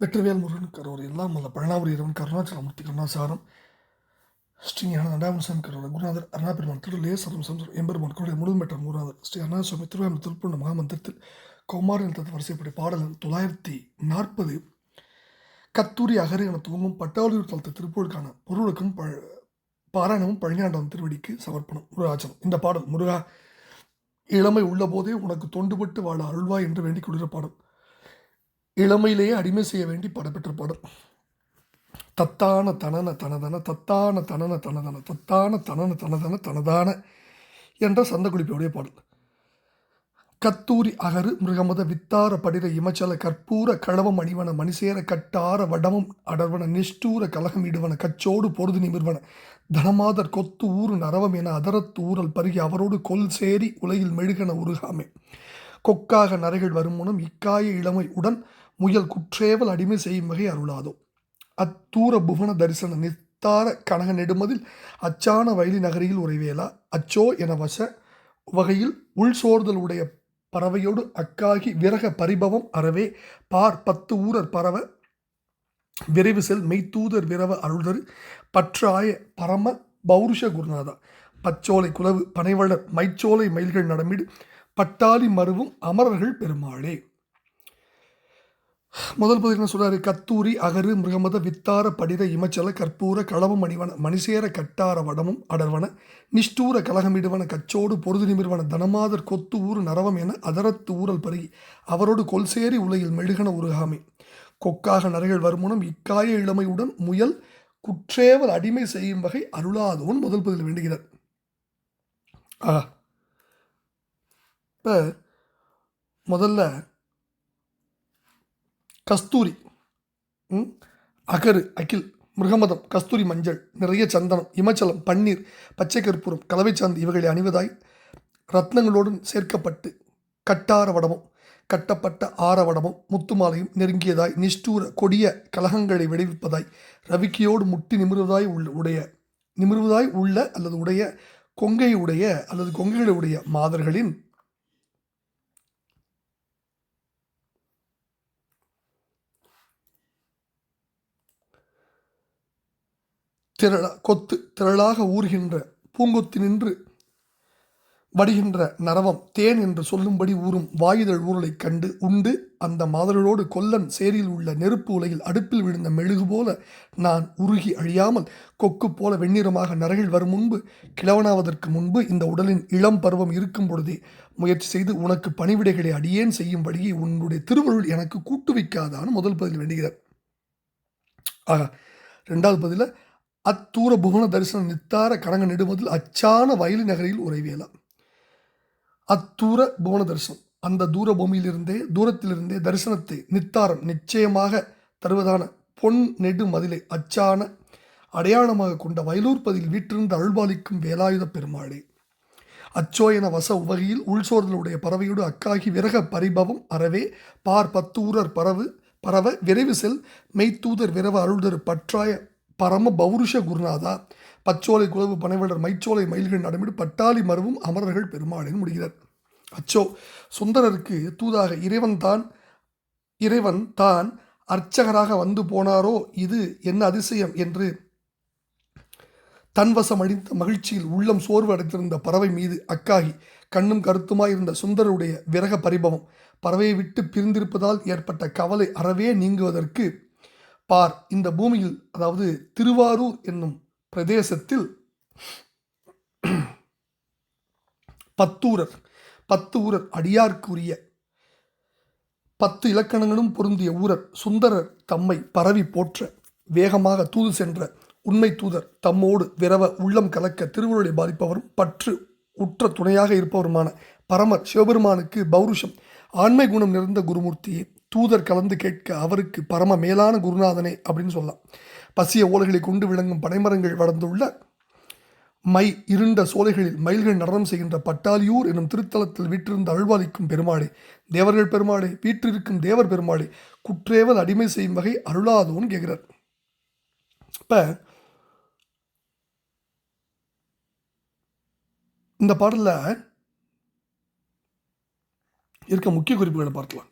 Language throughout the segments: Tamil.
வெற்றிவேல் முருகன் கரோர் எல்லாம் அல்ல பழனாவூர் இரவன் கருணாச்சலமூர்த்தி கருணாசாரம். ஸ்ரீ ஞான நண்டாமசாமி குருநாதர் அருணாபெருமான் திருலே சரம் சம்சர் எம்பெருமான் கருடைய முழுமெற்ற குருநாதர். ஸ்ரீ அருணாசுவாமி திருவாரூர் திருப்பூர் மகாமந்திரத்தில் கௌமாரி தத்து வரிசைப்படி பாடல்கள் தொள்ளாயிரத்தி நாற்பது. கத்தூரி அகரு என துவங்கும் பட்டாளூர் தளத்து திருப்பூருக்கான பொருளுக்கும் ப பாராயணமும் பழனியாண்டவன் திருவடிக்கு சமர்ப்பணம். முருகாச்சலம் இந்த பாடல் முருகா இளமை உள்ள போதே உனக்கு தொண்டுபட்டு வாழ அருள்வா என்று வேண்டிக் கொள்கிற பாடல். இளமையிலேயே அடிமை செய்ய வேண்டி படப்பெற்ற படம் தத்தான தனன தனதன தத்தான தனன தனதன தத்தான தனன தனதன தனதான என்ற சந்தக்குறிப்பையுடைய பாடல். கத்தூரி அகரு மிருகமத வித்தார படிர இமச்சல கற்பூர களவம் அணிவன மணிசேர கட்டார வடமும் அடர்வன நிஷ்டூர கலகம் இடுவன கச்சோடு பொருது நிமிர்வன தனமாதர் கொத்து ஊறு நரவம் என அதரத்து ஊரல் பருகி அவரோடு கொல் சேரி உலகில் மெழுகன உருகாமே. கொக்காக நரைகள் வரும் முனம் இக்காய இளமை உடன் முயல் குற்றேவல் அடிமை செய்யும் வகை அருளாதோ. அத்தூர புவன தரிசன நித்தார கனக நெடுமதில் அச்சான வயலி நகரியில் உறைவேலா. அச்சோ என வச வகையில் உள் சோர்தல் உடைய பறவையோடு அக்காகி விரக பரிபவம் அறவே. பார் பத்து ஊரர் பறவ விரைவு செல் மெய்த்தூதர் விரவ அருள்தரு. பற்றாய பரம பௌருஷ குருநாதா. பச்சோலை குலவு பனைவளர் மைச்சோலை மயில்கள் நடமிடு. பட்டாளி மருவும் அமரர்கள் பெருமாளே. முதல் பதில் என்ன கத்தூரி அகரு மிருகமத வித்தார படித இமச்சல கற்பூர களவம் மணிவன மணிசேர கட்டார வடமும் அடர்வன நிஷ்டூர கலகமிடுவன கச்சோடு பொருது நிமிர்வன தனமாதர் கொத்து ஊர் நரவம் என அதரத்து ஊரல் பருகி அவரோடு கொல்சேரி உலகில் மெழுகன உருகாமை. கொக்காக நரைகள் வருமுனம் இக்காய இளமையுடன் முயல் குற்றேவர் அடிமை செய்யும் வகை அருளாதோன் முதல் பதில் வேண்டுகிறார். ஆ. இப்போ முதல்ல கஸ்தூரி அகரு அகில் மிருகமதம் கஸ்தூரி மஞ்சள் நிறைய சந்தனம் இமச்சலம் பன்னீர் பச்சை கற்பூரம் கலவை சாந்து இவைகளை அணிவதாய் ரத்னங்களோடும் சேர்க்கப்பட்டு கட்டார வடமும் கட்டப்பட்ட ஆரவடமும் முத்துமாலையும் நெருங்கியதாய் நிஷ்டூர கொடிய கலகங்களை விளைவிப்பதாய் ரவிக்கையோடு முட்டி நிமிர்வதாய் உள்ள உடைய நிமிர்வதாய் உள்ள அல்லது உடைய கொங்கை உடைய அல்லது கொங்கைகளுடைய மாதர்களின் திரள கொத்து திரளாக ஊறுகின்ற பூங்கொத்து நின்று வடிகின்ற நரவம் தேன் என்று சொல்லும்படி ஊறும் வாயுதழ் ஊறலைக் கண்டு உண்டு. அந்த மாதர்களோடு கொல்லன் சேரியில் உள்ள நெருப்பு உலகில் அடுப்பில் விழுந்த மெழுகு போல நான் உருகி அழியாமல் கொக்கு போல வெண்ணிறமாக நரகில் வரும் முன்பு கிழவனாவதற்கு முன்பு இந்த உடலின் இளம் பருவம் இருக்கும் பொழுதே முயற்சி செய்து உனக்கு பணிவிடைகளை அடியேன் செய்யும்படியே உன்னுடைய திருவருள் எனக்கு கூட்டுவிக்காதான்னு முதல் பதில் வேண்டுகிறார். ஆகா ரெண்டாவது பதில அத்தூர புவன தரிசன நித்தார கணங்க நெடுமதில் அச்சான வயலி நகரில் உறைவேலாம் அத்தூர புவன தரிசனம். அந்த தூர பூமியிலிருந்தே தூரத்திலிருந்தே தரிசனத்தை நித்தாரம் நிச்சயமாக தருவதான பொன் நெடு மதிலை அச்சான அடையாளமாக கொண்ட வயலூர் பதில் வீற்றிருந்து அருள்பாலிக்கும் வேலாயுத பெருமாளே. அச்சோ என வச உவகையில் உள்சோர்தலுடைய பறவையோடு அக்காகி விரக பரிபவம் அறவே பார் பத்தூரர் பறவு பறவை விரைவு செல் மெய்த்தூதர் விரவ அருள்தரு பற்றாய பரம பௌருஷ குருநாதா பச்சோலை குலவு பனைவளர் மைச்சோலை மயில்கள் நடமிடு பட்டாளி மருவும் அமரர்கள் பெருமாளின் முடிகிறார். அச்சோ சுந்தரருக்கு தூதாக இறைவன் தான் இறைவன் தான் அர்ச்சகராக வந்து போனாரோ இது என்ன அதிசயம் என்று தன்வசம் அழிந்த மகிழ்ச்சியில் உள்ளம் சோர்வு அடைத்திருந்த பறவை மீது அக்காகி கண்ணும் கருத்துமாய் இருந்த சுந்தருடைய விரக பரிபவம் பறவையை விட்டு பிரிந்திருப்பதால் ஏற்பட்ட கவலை அறவே நீங்குவதற்கு பார் இந்த பூமியில் அதாவது திருவாரூர் என்னும் பிரதேசத்தில் பத்தூரர் பத்து ஊரர் அடியார்க்குரிய பத்து இலக்கணங்களும் பொருந்திய ஊரர் சுந்தரர் தம்மை பரவி போற்ற வேகமாக தூது சென்ற உண்மை தூதர் தம்மோடு விரவ உள்ளம் கலக்க திருவுருளை பாதிப்பவரும் பற்று உற்ற துணையாக இருப்பவருமான பரமர் சிவபெருமானுக்கு பௌருஷம் ஆண்மை குணம் நிறைந்த குருமூர்த்தியே. தூதர் கலந்து கேட்க அவருக்கு பரம மேலான குருநாதனே அப்படின்னு சொல்லலாம். பசிய ஓலைகளை கொண்டு விளங்கும் பனைமரங்கள் வளர்ந்துள்ள மை இருண்ட சோலைகளில் மயில்கள் நடனம் செய்கின்ற பட்டாலியூர் என்னும் திருத்தலத்தில் வீற்றிருந்து அருள்வாளிக்கும் பெருமாளே தேவர்கள் பெருமாளே வீற்றிருக்கும் தேவர் பெருமாளே குற்றேவல் அடிமை செய்யும் வகை அருளாதோன்னு கேட்கிறார். இப்போ இந்த பாடலில் இருக்க முக்கிய குறிப்புகளை பார்க்கலாம்.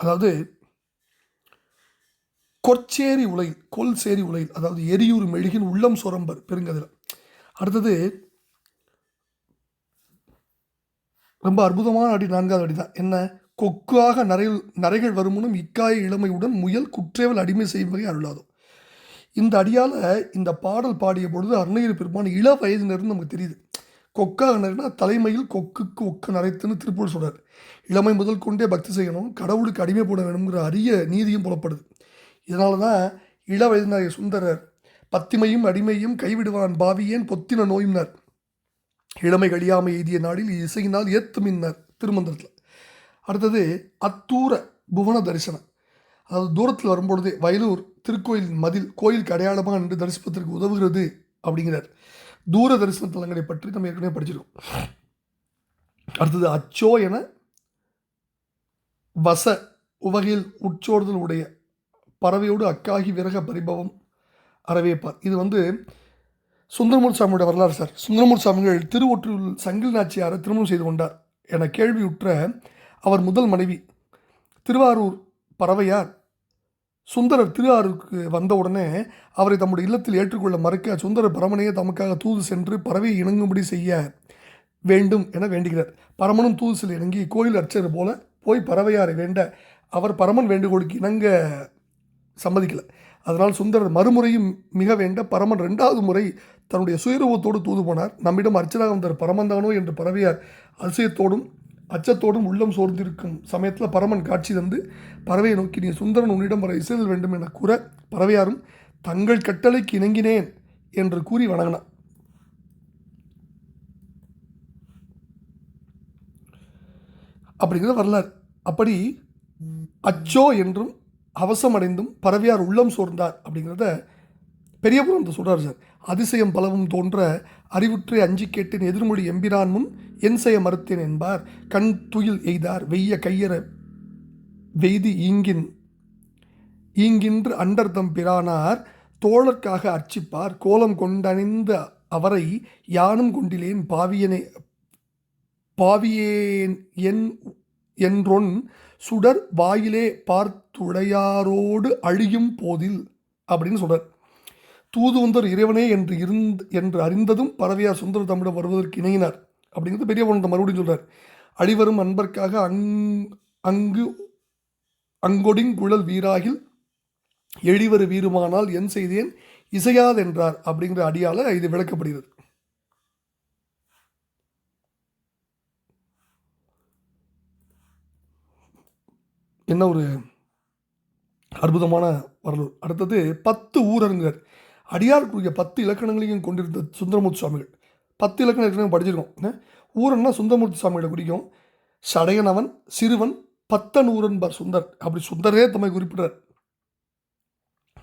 அதாவது கொற்சேரி உலையில் கொல்சேரி உலையில் அதாவது எரியூர் மெழுகின் உள்ளம் சுரம்பர் பெருங்கதில் அடுத்தது ரொம்ப அற்புதமான அடி நான்காவது அடி தான் என்ன? கொக்காக நரையில் நரைகள் வருமுனும் இக்காய இளமையுடன் முயல் குற்றேவல் அடிமை செய்யும் வகை அருளாதோ. இந்த அடியால் இந்த பாடல் பாடிய பொழுது அருணகிரி பெருமான் இள வயதினருன்னு நமக்கு தெரியுது. கொக்காக தலைமையில் கொக்குக்கு ஒக்க நரைத்துன்னு திருப்பூர் சொல்கிறார் இளமை முதல் கொண்டே பக்தி செய்யணும் கடவுளுக்கு அடிமைப்பட வேணுங்கிற அரிய நீதியும் புலப்படுது. இதனால தான் இள வயதினாய சுந்தரர் பத்திமையும் அடிமையும் கைவிடுவான் பாவியேன் பொத்தின நோயினார். இளமை கழியாமை எய்திய நாளில் இசையினால் ஏத்துமின்னார் திருமந்திரத்தில். அடுத்தது அத்தூர புவன தரிசனம். அதாவது தூரத்தில் வரும்பொழுதே வயலூர் திருக்கோயில் மதில் கோயிலுக்கு அடையாளமாக நின்று தரிசிப்பதற்கு உதவுகிறது அப்படிங்கிறார். தூரதரிசன தலங்களை பற்றி நம்ம ஏற்கனவே படிச்சிருக்கோம். அடுத்தது அச்சோ என வச உவகையில் உட்சோர்தல் உடைய பறவையோடு அக்காகி விரக பரிபவம் அறவேப்பார். இது வந்து சுந்தரமூர் சாமியோட வரலாறு சார். சுந்தரமூர் சாமிகள் திருவொற்றில் சங்கில் நாச்சியாரை திருமணம் செய்து கொண்டார் என கேள்வியுற்ற அவர் முதல் மனைவி திருவாரூர் பறவையார் சுந்தரர் திருவாரூருக்கு வந்தவுடனே அவரை தம்முடைய இல்லத்தில் ஏற்றுக்கொள்ள மறுக்க சுந்தரர் பரமனையே தமக்காக தூது சென்று பறவை இணங்கும்படி செய்ய வேண்டும் என வேண்டுகிறார். பரமனும் தூது செல்ல இணங்கி கோயில் அர்ச்சர் போல போய் பறவையாரை வேண்ட அவர் பரமன் வேண்டுகோளுக்கு இணங்க சம்மதிக்கலை. அதனால் சுந்தரர் மறுமுறையும் மிக வேண்ட பரமன் ரெண்டாவது முறை தன்னுடைய சுயரூபத்தோடு தூது போனார். நம்மிடம் அர்ச்சனாக வந்தார். பரமந்தானோ என்று பறவையார் அதிசயத்தோடும் அச்சத்தோடும் உள்ளம் சோர்ந்திருக்கும் சமயத்தில் பரமன் காட்சி தந்து பறவையை நோக்கி நீ சுந்தரன் உன்னிடம் வர இசைதல் வேண்டும் என கூற பறவையாரும் தங்கள் கட்டளைக்கு இணங்கினேன் என்று கூறி வணங்கினான். அப்படிங்கிற வரலாறு. அப்படி அச்சோ என்றும் அவசமடைந்தும் பறவையார் உள்ளம் சோர்ந்தார் அப்படிங்கிறத பெரியபுரம் சொல்கிறார் சார். அதிசயம் பலவும் தோன்ற அறிவுற்றை அஞ்சி கேட்டேன் எதிர்மொழி எம்பிரான் முன் என் செய்ய மறுத்தேன் என்பார். கண் துயில் எய்தார். வெய்ய கையற வெய்தி ஈங்கின் ஈங்கின்று அண்டர்தம் பிரானார். தோழர்க்காக அர்ச்சிப்பார். கோலம் கொண்டணிந்த அவரை யானும் கொண்டிலேன் பாவியனே பாவியேன் என் என்றொன் சுடர் வாயிலே பார்த்துடையாரோடு அழியும் போதில் அப்படின்னு சொல்கிறார் தூதுவந்தர் இறைவனே என்று இருந்து என்று அறிந்ததும் பறவையார் சுந்தர தம்மிடம் வருவதற்கு இணங்கினார். அப்படிங்கிறது பெரிய ஒன்று மறுபடியும் சொல்கிறார் அழிவரும் அன்பர்க்காக அங் அங்கு அங்கொடிங் குழல் வீராகில் எழிவரு வீருமானால் என் செய்தேன் இசையாதென்றார் அப்படிங்கிற அடியால் இது விளக்கப்படுகிறது. என்ன ஒரு அற்புதமான வரலூர். அடுத்தது பத்து ஊரருங்கிறார் அடியாருக்குரிய பத்து இலக்கணங்களையும் கொண்டிருந்த சுந்தரமூர்த்தி சுவாமிகள். பத்து இலக்கணம் படிச்சிருக்கோம். ஊரன்னா சுந்தரமூர்த்தி சுவாமிகளை குறிக்கும். சடையனவன் சிறுவன் பத்தன் ஊரன்பர் சுந்தர். அப்படி சுந்தரே தம்மை குறிப்பிடுறார்.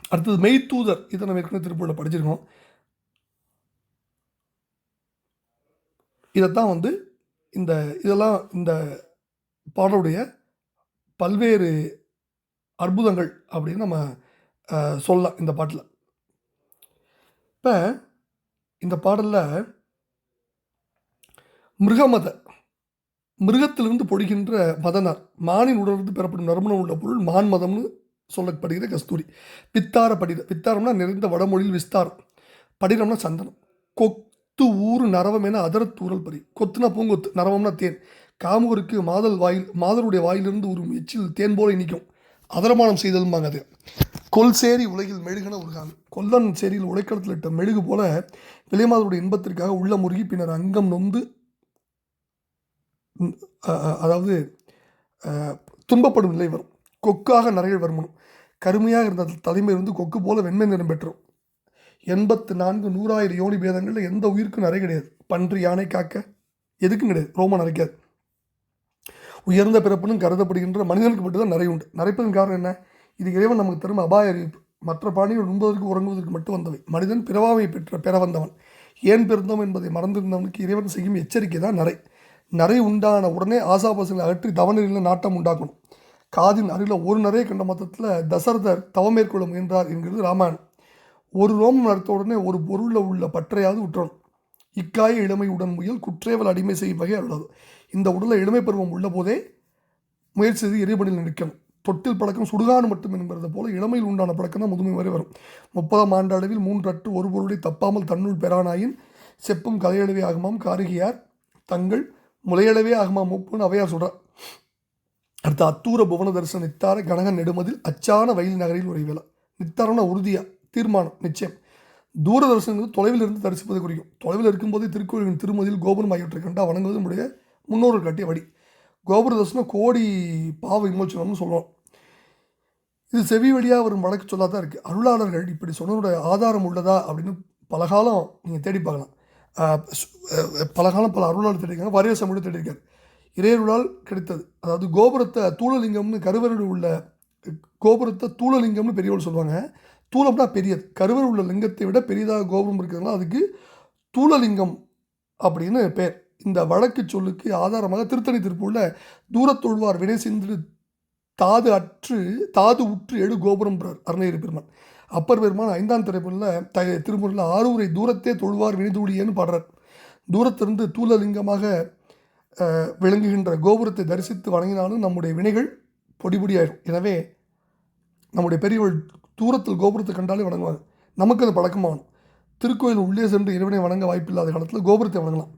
அடுத்தது மெய்த்தூதர். இதை நம்ம ஏற்கனவே திருப்பூரில் படிச்சிருக்கோம். இதைத்தான் வந்து இந்த இதெல்லாம் இந்த பாடலுடைய பல்வேறு அற்புதங்கள் அப்படின்னு நம்ம சொல்லலாம் இந்த பாட்டில். இப்போ இந்த பாடலில் மிருகமத மிருகத்திலிருந்து பொழிகின்ற மதனார் மானின் உடலிருந்து பெறப்படும் நறுமணம் உள்ள பொருள் மான் மதம்னு சொல்லப்படுகிற கஸ்தூரி. பித்தார படித பித்தாரம்னா நிறைந்த வடமொழியில் விஸ்தாரம். படிரம்னா சந்தனம். கொத்து ஊர் நரவம் என அதரத்தூரல் பறி கொத்துனா பூங்கொத்து நரவம்னா தேன். காமுகருக்கு மாதல் வாயில் மாதருடைய வாயிலிருந்து ஒரு எச்சில் தேன் போல இனிக்கும். அதரமானம் செய்ததும்பாங்க அது. கொல் சேரி உலகில் மெழுகன உருகாங்க கொல்லன் சேரியில் உழைக்களத்தில் இட்ட மெழுகு போல விலைமாதருடைய இன்பத்திற்காக உள்ள முருகி பின்னர் அங்கம் நொந்து அதாவது துன்பப்படும் நிலை வரும். கொக்காக நிறைய வருமனும் கருமையாக இருந்த தலைமை இருந்து கொக்கு போல வெண்மை நிறம் பெற்றோம். எண்பத்து நான்கு நூறாயிரம் யோனி பேதங்களில் எந்த உயிருக்கும் நிறை கிடையாது. பன்றி யானை காக்க எதுக்கும் கிடையாது. ரோமம் நரைக்காது உயர்ந்த பிறப்புன்னு கருதப்படுகின்ற மனிதனுக்கு மட்டும்தான் நிறைய உண்டு. நரைப்பதன் காரணம் என்ன? இது இறைவன் நமக்கு தரும் அபாய அறிவிப்பு. மற்ற பிராணிகள் உண்பதற்கு உறங்குவதற்கு மட்டும் வந்தவை. மனிதன் பிறவாமை பெற்ற பெற வந்தவன் ஏன் பிறந்தோம் என்பதை மறந்திருந்தவனுக்கு இறைவன் செய்யும் எச்சரிக்கை தான் நரை. நரை உண்டான உடனே ஆசாபாசங்களை அகற்றி தவநிலையில் நாட்டம் உண்டாக்கணும். காதின் அருகில் ஒரு நரையை கண்ட மொத்தத்தில் தசரதர் தவம் மேற்கொள்ள முயன்றார் என்கிறது ராமாயணம். ஒரு ரோமம் நடத்த உடனே ஒரு பொருளில் உள்ள பற்றையாவது உற்றணும். இக்காய இளமை உடன் முயல் குற்றேவல் அடிமை செய்யும் வகை அல்லது இந்த உடலை இளமை பருவம் உள்ள போதே முயற்சி செய்து இறைபணியில் நிற்கணும். தொட்டில் பழக்கம் சுடுகாடு மட்டும் என்பது போல இளமையில் உண்டான பழக்கம் தான் முதுமை வரை வரும். முப்பதாம் ஆண்டு அளவில் மூன்றற்று ஒரு பொருளை தப்பாமல் தன்னுள் பெறானாயின் செப்பும் கதையளவே ஆகுமாம். காரிகையார் தங்கள் முளையளவே ஆகுமாம் மூப்புன்னு அவையார் சொல்கிறார் அடுத்த அத்தூர புவன தரிசன நித்தார கனகன் நெடுமதில் அச்சான வயல் நகரில் ஒரு வேலை நித்தாரம்னா உறுதியாக தீர்மானம் நிச்சயம். தூர தொலைவில் இருந்து தரிசிப்பதை குறிக்கும். தொலைவில் இருக்கும்போதே திருக்கோயிலின் திருமதியில் கோபுரம் ஆகியவற்றை கண்டா வணங்குவது நம்முடைய முன்னோர்கள் காட்டிய வடி கோபுர தரிசனம் கோடி பாவ விமோச்சனம்னு சொல்லுவோம் இது செவி வழியாக வரும் வழக்கு சொல்லாக தான் இருக்குது அருளாளர்கள் இப்படி சொன்னதோட ஆதாரம் உள்ளதா அப்படின்னு பலகாலம் நீங்கள் தேடி பார்க்கலாம். பலகாலம் பல அருளாளர் தேடிருக்காங்க வாரியசம் கூட தேடிருக்காரு இறையருளால் கிடைத்தது. அதாவது கோபுரத்தை தூளலிங்கம்னு கருவருடு உள்ள கோபுரத்தை தூளலிங்கம்னு பெரியவள் சொல்லுவாங்க. தூளம்னா பெரியது. கருவர் உள்ள லிங்கத்தை விட பெரியதாக கோபுரம் இருக்கிறதுனால அதுக்கு தூளலிங்கம் அப்படின்னு பேர். இந்த வழக்கு சொல்லுக்கு ஆதாரமாக திருத்தணி திருப்பூரில் தூரத்தொழ்வார் வினை சிந்து தாது அற்று தாது உற்று எழு கோபுரம் அருணகிரி பெருமான். அப்பர் பெருமான் ஐந்தாம் திரைப்பொருளில் த திருமுறையில் ஆரூரை தூரத்தே தொழுவார் வினைதூடியேன்னு பாடுறார். தூரத்திலிருந்து தூளலிங்கமாக விளங்குகின்ற கோபுரத்தை தரிசித்து வணங்கினாலும் நம்முடைய வினைகள் பொடி பொடியாயிடும் எனவே நம்முடைய பெரியவள் தூரத்தில் கோபுரத்தை கண்டாலே வணங்குவாங்க நமக்கு அது பழக்கமாகணும். திருக்கோயில் உள்ளே சென்று இறைவனை வணங்க வாய்ப்பில்லாத காலத்தில் கோபுரத்தை வணங்கலாம்.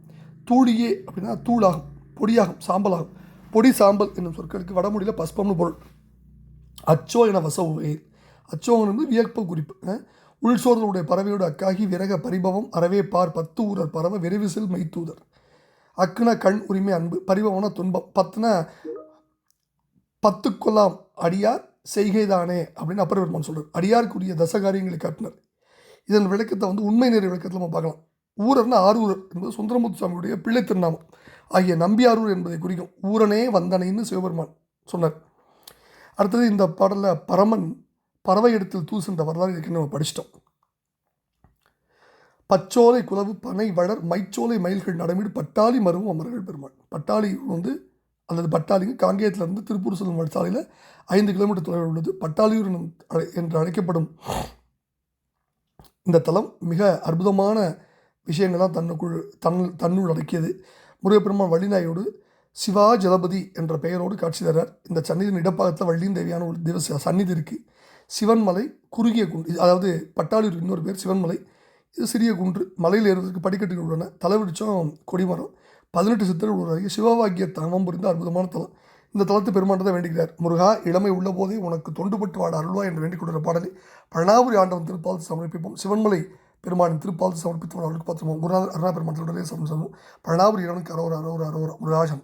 தூளியே அப்படின்னா தூளாகும் பொடியாகும் சாம்பலாகும். பொடி சாம்பல் என்னும் சொற்களுக்கு வடமொழியில் பஸ்பம்னு பொருள். அச்சோ என வசவு அச்சோங்கிறது வியப்பு குறிப்பு உள்சோர்களுடைய பறவையோடு அக்காகி விரக பரிபவம் அறவே பார் பத்து ஊரர் பறவை விரைவிசில் மைத்தூதர் மெய்த்தூதர். அக்குன கண் உரிமை அன்பு பரிபவம்னா துன்பம். பத்துனா பத்து கொல்லாம் அடியார் செய்கைதானே அப்படின்னு அப்பர் பெருமான் சொல்கிறார் அடியாருக்குரிய தசகாரியங்களை காட்டினார். இதன் விளக்கத்தை வந்து உண்மை நேர விளக்கத்தில் நம்ம பார்க்கலாம். ஊரர்னா ஆரூரர் என்பது சுந்தரமுத்து சுவாமியுடைய பிள்ளை திருநாமம். ஆகிய நம்பியாரூர் என்பதை குறிக்கும் ஊரனே வந்தனைன்னு சிவபெருமான் சொன்னார். அடுத்தது இந்த பாடலில் பரமன் பறவை இடத்தில் தூசுன்ற வரலாறு ஏற்கனவே நம்ம படிச்சிட்டோம். பச்சோலை குலவு பனை வளர் மைச்சோலை மயில்கள் நடமிடு பட்டாளி மருவும் அமர்கள் பெருமாள். பட்டாளி வந்து அல்லது பட்டாளிங்க காங்கேயத்திலிருந்து திருப்பூர் செல்லும் சாலையில் ஐந்து கிலோமீட்டர் தொலைவில் உள்ளது. பட்டாளியூர் அழை- என்று அழைக்கப்படும் இந்த தலம் மிக அற்புதமான விஷயங்கள்லாம் தன்னுக்குள் தன் தன்னுள் அடக்கியது. முருகப்பெருமான் வள்ளிநாயோடு சிவா ஜலபதி என்ற பெயரோடு காட்சி தர்றார் இந்த சந்நிதியின் இடப்பாகத்தில் வள்ளியின் தேவியான ஒரு திவச சந்நிதி இருக்குது சிவன்மலை குறுகிய குன்று இது அதாவது பட்டாளூர் இன்னொரு பேர் சிவன்மலை. இது சிறிய குன்று மலையில் ஏறுவதற்கு படிக்கட்டுகள் உள்ளன. தலைவிடிச்சம் கொடிமரம் பதினெட்டு சித்தர்கள் உள்ளதாக சிவவாக்கிய தவம் புரிந்த அற்புதமான தலம். இந்த தலத்து பெருமான் வேண்டுகிறார் முருகா இளமை உள்ள போதே உனக்கு தொண்டுபட்டு வாட அருள்வா என்று வேண்டிக் கொள்கிற பாடலை பழனாபுரி ஆண்டவன் திருப்பால் சமர்ப்பிப்போம். சிவன்மலை பெருமானின் திருப்பால் சமர்ப்பித்தவன் அவர்களுக்கு பார்த்துருவோம் குருநாதர் அருணா பெருமான் தொடரே சமர்ப்பிப்போம் பழனாபுரி இறைவனுக்கு அரோர் அரோர் அரோரா முருகாசன்